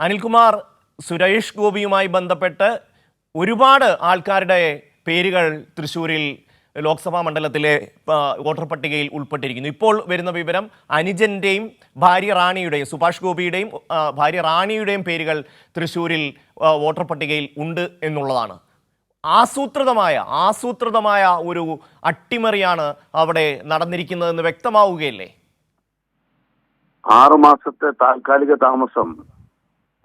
അനിൽകുമാർ സുരേഷ് ഗോപിയുമായി ബന്ധപ്പെട്ട് ഒരുപാട് ആൾക്കാരുടെ പേരുകൾ തൃശ്ശൂരിൽ ലോക്സഭാ മണ്ഡലത്തിലെ വോട്ടർ പട്ടികയിൽ ഉൾപ്പെട്ടിരിക്കുന്നു. ഇപ്പോൾ വരുന്ന വിവരം അനുജന്റെയും ഭാര്യ റാണിയുടെയും സുഭാഷ് ഗോപിയുടെയും ഭാര്യ റാണിയുടെയും പേരുകൾ തൃശ്ശൂരിൽ വോട്ടർ പട്ടികയിൽ ഉണ്ട് എന്നുള്ളതാണ്. ആസൂത്രിതമായ ആസൂത്രിതമായ ഒരു അട്ടിമറിയാണ് അവിടെ നടന്നിരിക്കുന്നതെന്ന് വ്യക്തമാവുകയല്ലേ? ആറു മാസത്തെ താൽക്കാലിക താമസം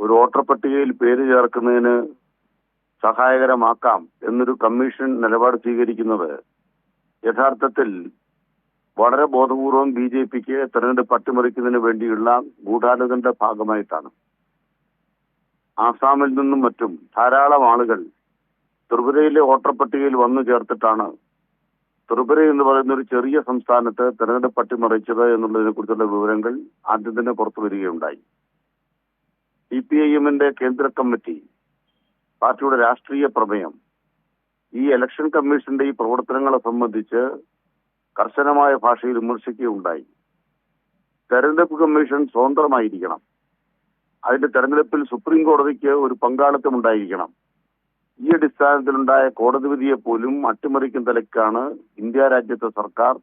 ഒരു വോട്ടർ പട്ടികയിൽ പേര് ചേർക്കുന്നതിന് സഹായകരമാക്കാം എന്നൊരു കമ്മീഷൻ നിലപാട് സ്വീകരിക്കുന്നത് യഥാർത്ഥത്തിൽ വളരെ ബോധപൂർവം ബി ജെ പിക്ക് തെരഞ്ഞെടുപ്പ് അട്ടിമറിക്കുന്നതിന് വേണ്ടിയുള്ള ഗൂഢാലോചനയുടെ ഭാഗമായിട്ടാണ്. ആസാമിൽ നിന്നും മറ്റും ധാരാളം ആളുകൾ ത്രിപുരയിലെ വോട്ടർ പട്ടികയിൽ വന്നു ചേർത്തിട്ടാണ് ത്രിപുര എന്ന് പറയുന്ന ഒരു ചെറിയ സംസ്ഥാനത്ത് തെരഞ്ഞെടുപ്പ് അട്ടിമറിച്ചത് എന്നുള്ളതിനെ കുറിച്ചുള്ള വിവരങ്ങൾ ആദ്യം തന്നെ പുറത്തു വരികയുണ്ടായി. സി പി ഐ എമ്മിന്റെ കേന്ദ്ര കമ്മിറ്റി പാർട്ടിയുടെ രാഷ്ട്രീയ പ്രമേയം ഈ ഇലക്ഷൻ കമ്മീഷന്റെ ഈ പ്രവർത്തനങ്ങളെ സംബന്ധിച്ച് കർശനമായ ഭാഷയിൽ വിമർശിക്കുകയുണ്ടായി. തെരഞ്ഞെടുപ്പ് കമ്മീഷൻ സ്വതന്ത്രമായിരിക്കണം. അതിന്റെ തെരഞ്ഞെടുപ്പിൽ സുപ്രീം കോടതിക്ക് ഒരു പങ്കാളിത്തം ഉണ്ടായിരിക്കണം. ഈ അടിസ്ഥാനത്തിലുണ്ടായ കോടതി വിധിയെ പോലും അട്ടിമറിക്കും തലക്കാണ് ഇന്ത്യ രാജ്യത്തെ സർക്കാർ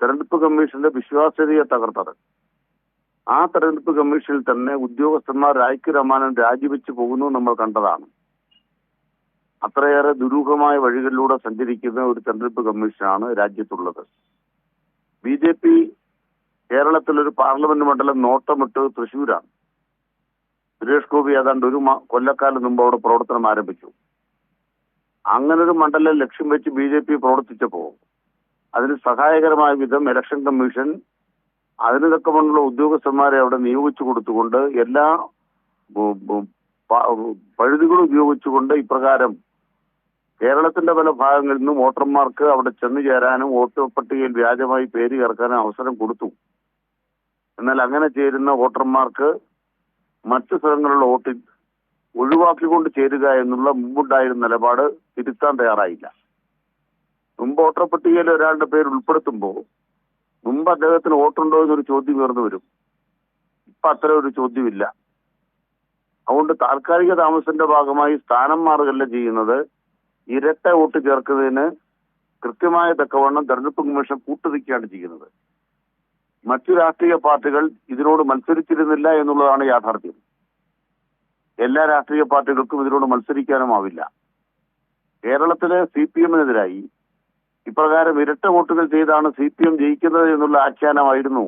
തെരഞ്ഞെടുപ്പ് കമ്മീഷന്റെ വിശ്വാസ്യതയെ തകർത്തത്. ആ തെരഞ്ഞെടുപ്പ് കമ്മീഷനിൽ തന്നെ ഉദ്യോഗസ്ഥന്മാർ രാജ്ക്ക് രമാനൻ രാജിവെച്ച് പോകുന്നു നമ്മൾ കണ്ടതാണ്. അത്രയേറെ ദുരൂഹമായ വഴികളിലൂടെ സഞ്ചരിക്കുന്ന ഒരു തെരഞ്ഞെടുപ്പ് കമ്മീഷനാണ് രാജ്യത്തുള്ളത്. ബി ജെ പി കേരളത്തിലൊരു പാർലമെന്റ് മണ്ഡലം നോട്ടമിട്ട് തൃശൂരാണ് സുരേഷ് ഗോപി ഏതാണ്ട് ഒരു കൊല്ലക്കാലം മുമ്പ് അവിടെ പ്രവർത്തനം ആരംഭിച്ചു. അങ്ങനെ ഒരു മണ്ഡലം ലക്ഷ്യം വെച്ച് ബി ജെ പി പ്രവർത്തിച്ചപ്പോ അതിന് സഹായകരമായ വിധം ഇലക്ഷൻ കമ്മീഷൻ അതിന് ഉദ്യോഗസ്ഥന്മാരെ അവിടെ നിയോഗിച്ചു കൊടുത്തുകൊണ്ട് എല്ലാ പഴുതുകളും ഉപയോഗിച്ചുകൊണ്ട് ഇപ്രകാരം കേരളത്തിന്റെ പല ഭാഗങ്ങളിൽ നിന്നും വോട്ടർമാർക്ക് അവിടെ ചെന്നു ചേരാനും വോട്ട് പട്ടികയിൽ വ്യാജമായി പേര് ചേർക്കാനും അവസരം കൊടുത്തു. എന്നാൽ അങ്ങനെ ചേരുന്ന വോട്ടർമാർക്ക് മറ്റു സ്ഥലങ്ങളിലുള്ള വോട്ടിൽ ഒഴിവാക്കിക്കൊണ്ട് ചേരുക എന്നുള്ള മുമ്പുണ്ടായിരുന്ന നിലപാട് തിരുത്താൻ തയ്യാറായില്ല. മുമ്പ് വോട്ടർ പട്ടികയിൽ ഒരാളുടെ പേര് ഉൾപ്പെടുത്തുമ്പോൾ മുമ്പ് അദ്ദേഹത്തിന് വോട്ടുണ്ടോ എന്നൊരു ചോദ്യം ഉയർന്നു വരും. ഇപ്പൊ അത്ര ഒരു ചോദ്യമില്ല. അതുകൊണ്ട് താൽക്കാലിക താമസത്തിന്റെ ഭാഗമായി സ്ഥാനം മാറുകയല്ല ചെയ്യുന്നത്. ഇരട്ട വോട്ട് ചേർക്കുന്നതിന് കൃത്യമായ തക്കവണ്ണം തെരഞ്ഞെടുപ്പ് കമ്മീഷൻ കൂട്ടുനിൽക്കുകയാണ് ചെയ്യുന്നത്. മറ്റു രാഷ്ട്രീയ പാർട്ടികൾ ഇതിനോട് മത്സരിച്ചിരുന്നില്ല എന്നുള്ളതാണ് യാഥാർത്ഥ്യം. എല്ലാ രാഷ്ട്രീയ പാർട്ടികൾക്കും ഇതിനോട് മത്സരിക്കാനുമാവില്ല കേരളത്തിലെ സി പി എമ്മിനെതിരായി ഇപ്രകാരം ഇരട്ട വോട്ടുകൾ ചെയ്താണ് സി പി എം ജയിക്കുന്നത് എന്നുള്ള ആഖ്യാനമായിരുന്നു.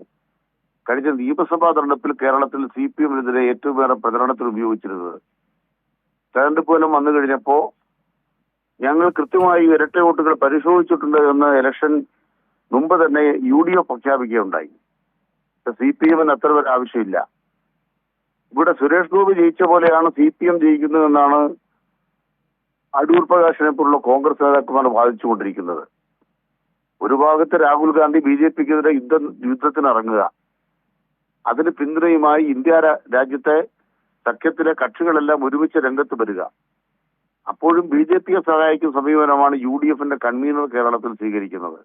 കഴിഞ്ഞ നിയമസഭാ തെരഞ്ഞെടുപ്പിൽ കേരളത്തിൽ സി പി എമ്മിനെതിരെ ഏറ്റവും ഏറെ പ്രചരണത്തിൽ ഉപയോഗിച്ചിരുന്നത്. തെരഞ്ഞെടുപ്പ് ഫലം വന്നു കഴിഞ്ഞപ്പോ ഞങ്ങൾ കൃത്യമായി ഇരട്ട വോട്ടുകൾ പരിശോധിച്ചിട്ടുണ്ട് എന്ന് ഇലക്ഷൻ മുമ്പ് തന്നെ യു ഡി എഫ് പ്രഖ്യാപിക്കുകയുണ്ടായി. സി പി എമ്മിന് അത്ര ഒരു ആവശ്യമില്ല. ഇവിടെ സുരേഷ് ഗോപി ജയിച്ച പോലെയാണ് സി പി എം ജയിക്കുന്നതെന്നാണ് അടൂർ പ്രകാശിനെ പോലുള്ള കോൺഗ്രസ് നേതാക്കന്മാർ വാദിച്ചുകൊണ്ടിരിക്കുന്നത്. ഒരു ഭാഗത്ത് രാഹുൽ ഗാന്ധി ബി ജെ പിക്കെതിരെ യുദ്ധ യുദ്ധത്തിന് ഇറങ്ങുക അതിന് പിന്തുണയുമായി ഇന്ത്യ രാജ്യത്തെ സഖ്യത്തിലെ കക്ഷികളെല്ലാം ഒരുമിച്ച് രംഗത്ത് വരിക. അപ്പോഴും ബി ജെ പിയെ സഹായിക്കുന്ന സമീപനമാണ് യു ഡി എഫിന്റെ കൺവീനർ കേരളത്തിൽ സ്വീകരിക്കുന്നത്.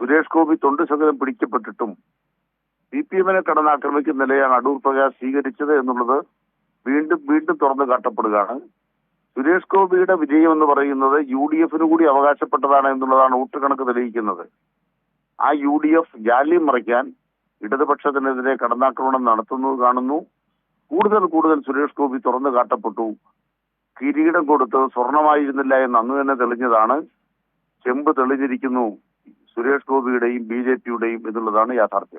സുരേഷ് ഗോപി തൊണ്ട് ശകലം പിടിക്കപ്പെട്ടിട്ടും സി പി എമ്മിനെ കടന്നാക്രമിക്കുന്ന നിലയാണ് അടൂർ പ്രകാശ് സ്വീകരിച്ചത് എന്നുള്ളത് വീണ്ടും വീണ്ടും തുറന്നു കാട്ടപ്പെടുകയാണ്. സുരേഷ് ഗോപിയുടെ വിജയം എന്ന് പറയുന്നത് യു ഡി എഫിന് കൂടി അവകാശപ്പെട്ടതാണ് എന്നുള്ളതാണ് ഊട്ടുകണക്ക് തെളിയിക്കുന്നത്. ആ യു ഡി എഫ് ജാല്യം മറിക്കാൻ ഇടതുപക്ഷത്തിനെതിരെ കടന്നാക്രമണം നടത്തുന്നത് കാണുന്നു. കൂടുതൽ കൂടുതൽ സുരേഷ് ഗോപി തുറന്നു കാട്ടപ്പെട്ടു. കിരീടം കൊടുത്ത് സ്വർണമായിരുന്നില്ല എന്ന് അന്ന് തന്നെ തെളിഞ്ഞതാണ്. ചെമ്പ് തെളിഞ്ഞിരിക്കുന്നു. സുരേഷ് ഗോപിയുടെയും ബി ജെ പിയുടെയും എന്നുള്ളതാണ് യാഥാർത്ഥ്യം.